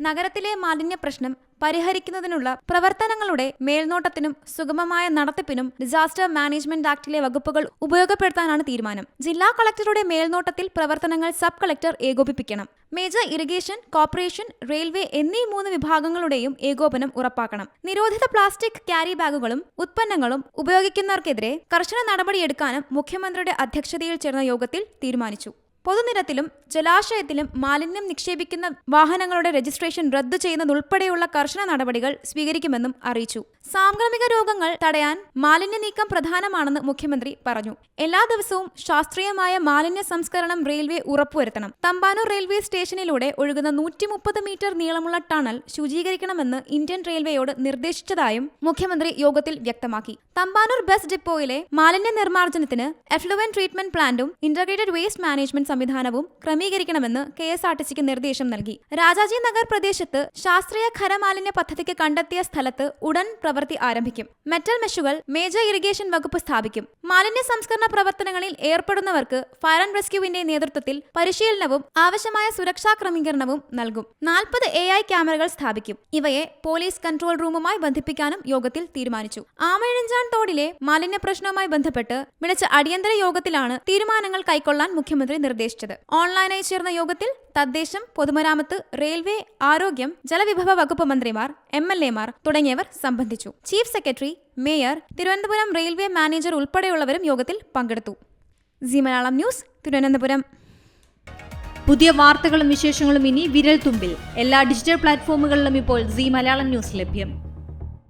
നഗരത്തിലെ മാലിന്യ പ്രശ്നം പരിഹരിക്കുന്നതിനുള്ള പ്രവർത്തനങ്ങളുടെ മേൽനോട്ടത്തിനും സുഗമമായ നടത്തിപ്പിനും ഡിസാസ്റ്റർ മാനേജ്മെന്റ് ആക്ടിലെ വകുപ്പുകൾ ഉപയോഗപ്പെടുത്താനാണ് തീരുമാനം. ജില്ലാ കളക്ടറുടെ മേൽനോട്ടത്തിൽ പ്രവർത്തനങ്ങൾ സബ് കളക്ടർ ഏകോപിപ്പിക്കണം. മേജർ ഇറിഗേഷൻ കോർപ്പറേഷൻ റെയിൽവേ എന്നീ മൂന്ന് വിഭാഗങ്ങളുടെയും ഏകോപനം ഉറപ്പാക്കണം. നിരോധിത പ്ലാസ്റ്റിക് ക്യാരി ബാഗുകളും ഉത്പന്നങ്ങളും ഉപയോഗിക്കുന്നവർക്കെതിരെ കർശന നടപടിയെടുക്കാനും മുഖ്യമന്ത്രിയുടെ അധ്യക്ഷതയിൽ ചേർന്ന യോഗത്തിൽ തീരുമാനിച്ചു. പൊതുനിരത്തിലും ജലാശയത്തിലും മാലിന്യം നിക്ഷേപിക്കുന്ന വാഹനങ്ങളുടെ രജിസ്ട്രേഷൻ റദ്ദു ചെയ്യുന്നതുൾപ്പെടെയുള്ള കർശന നടപടികൾ സ്വീകരിക്കുമെന്നും അറിയിച്ചു. സാംക്രമിക രോഗങ്ങൾ തടയാൻ മാലിന്യ നീക്കം പ്രധാനമാണെന്ന് മുഖ്യമന്ത്രി പറഞ്ഞു. എല്ലാ ദിവസവും ശാസ്ത്രീയമായ മാലിന്യ സംസ്കരണം റെയിൽവേ ഉറപ്പുവരുത്തണം. തമ്പാനൂർ റെയിൽവേ സ്റ്റേഷനിലൂടെ ഒഴുകുന്ന നൂറ്റി മുപ്പത് മീറ്റർ നീളമുള്ള ടണൽ ശുചീകരിക്കണമെന്ന് ഇന്ത്യൻ റെയിൽവേയോട് നിർദ്ദേശിച്ചതായും മുഖ്യമന്ത്രി യോഗത്തിൽ വ്യക്തമാക്കി. തമ്പാനൂർ ബസ് ഡിപ്പോയിലെ മാലിന്യ നിർമ്മാർജനത്തിന് എഫ്ലുവൻ ട്രീറ്റ്മെന്റ് പ്ലാന്റും ഇന്റഗ്രേറ്റഡ് വേസ്റ്റ് മാനേജ്മെന്റ് സംവിധാനവും ക്രമീകരിക്കണമെന്ന് കെ എസ് ആർ ടി സിക്ക് നിർദ്ദേശം നൽകി. രാജാജി നഗർ പ്രദേശത്ത് ശാസ്ത്രീയ ഖരമാലിന്യ പദ്ധതിക്ക് കണ്ടെത്തിയ സ്ഥലത്ത് ഉടൻ പ്രവൃത്തി ആരംഭിക്കും. മെറ്റൽ മെഷുകൾ മേജർ ഇറിഗേഷൻ വകുപ്പ് സ്ഥാപിക്കും. മാലിന്യ സംസ്കരണ പ്രവർത്തനങ്ങളിൽ ഏർപ്പെടുന്നവർക്ക് ഫയർ ആൻഡ് റെസ്ക്യൂവിന്റെ നേതൃത്വത്തിൽ പരിശീലനവും ആവശ്യമായ സുരക്ഷാ ക്രമീകരണവും നൽകും. നാൽപ്പത് എ ഐ ക്യാമറകൾ സ്ഥാപിക്കും. ഇവയെ പോലീസ് കൺട്രോൾ റൂമുമായി ബന്ധിപ്പിക്കാനും യോഗത്തിൽ തീരുമാനിച്ചു. ആമയിഴഞ്ചാൻ തോടിലെ മാലിന്യ പ്രശ്നവുമായി ബന്ധപ്പെട്ട് വിളിച്ച അടിയന്തര യോഗത്തിലാണ് തീരുമാനങ്ങൾ കൈക്കൊള്ളാൻ മുഖ്യമന്ത്രി നിർദ്ദേശിച്ചത് ഓൺലൈനായി ചേർന്ന യോഗത്തിൽ തദ്ദേശം പൊതുമരാമത്ത് റെയിൽവേ ആരോഗ്യം ജലവിഭവ വകുപ്പ് മന്ത്രിമാർ എം എൽ എമാർ തുടങ്ങിയവർ സംബന്ധിച്ചു. Chief secretary mayor Thiruvananthapuram railway manager ഉൾപ്പെടെയുള്ളവരും യോഗത്തിൽ പങ്കെടുത്തു. Zee Malayalam news Thiruvananthapuram. പുതിയ വാർത്തകളും വിശേഷങ്ങളും ഇനി വിരൽ തുമ്പിൽ എല്ലാ ഡിജിറ്റൽ പ്ലാറ്റ്ഫോമുകളിലും ഇപ്പോൾ സി മലയാളം ന്യൂസ് ലഭ്യം.